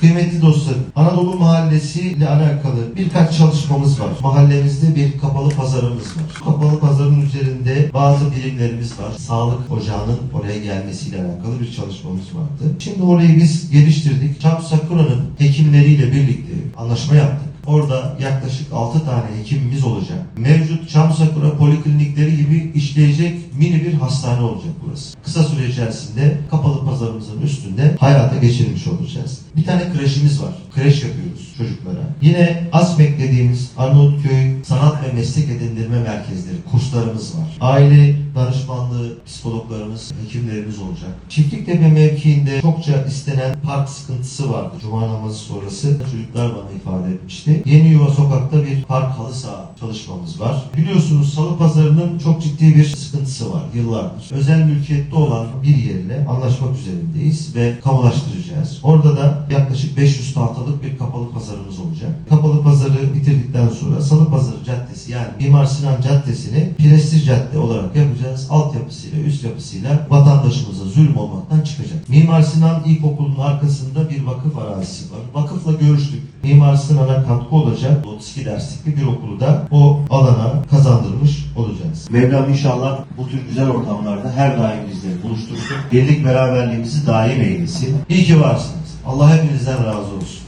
Kıymetli dostlarım, Anadolu Mahallesi ile alakalı birkaç çalışmamız var. Mahallemizde bir kapalı pazarımız var. Kapalı pazarın üzerinde bazı birimlerimiz var. Sağlık ocağının oraya gelmesiyle alakalı bir çalışmamız vardı. Şimdi orayı biz geliştirdik. Çam Sakura'nın hekimleriyle birlikte anlaşma yaptık. Orada yaklaşık 6 tane hekimimiz olacak. Mevcut Çam Sakura poliklinikleri gibi işleyecek mini bir hastane olacak burası. Kısa süre içerisinde kapalı pazarımızın üstünde hayata geçirmiş olacağız. Tane kreşimiz var. Kreş yapıyoruz çocuklara. Yine ASMEK dediğimiz Arnavutköy Sanat ve Meslek Edindirme Merkezleri, kurslarımız var. Aile danışmanlığı psikologlarımız, hekimlerimiz olacak. Çiftliktepe mevkiinde çokça istenen park sıkıntısı vardı. Cuma namazı sonrası çocuklar bana ifade etmişti. Yeni Yuva Sokak'ta bir park halı saha çalışmamız var. Biliyorsunuz salı pazarının çok ciddi bir sıkıntısı var yıllardır. Özel mülkiyette olan bir yerle anlaşmak üzerindeyiz ve kamulaştıracağız. Orada da yaklaşık 500 tahtalık bir kapalı pazarımız olacak. Yani Mimar Sinan Caddesi'ni prestij cadde olarak yapacağız. Altyapısıyla, üst yapısıyla vatandaşımıza zulüm olmaktan çıkacak. Mimar Sinan İlkokulu'nun arkasında bir vakıf arazisi var. Vakıfla görüştük. Mimar Sinan'a katkı olacak 32 derslikli bir okulu da o alana kazandırmış olacağız. Mevlam inşallah bu tür güzel ortamlarda her daim bizleri buluştursun. Birlik beraberliğimizi daim eylesin. İyi ki varsınız. Allah hepinizden razı olsun.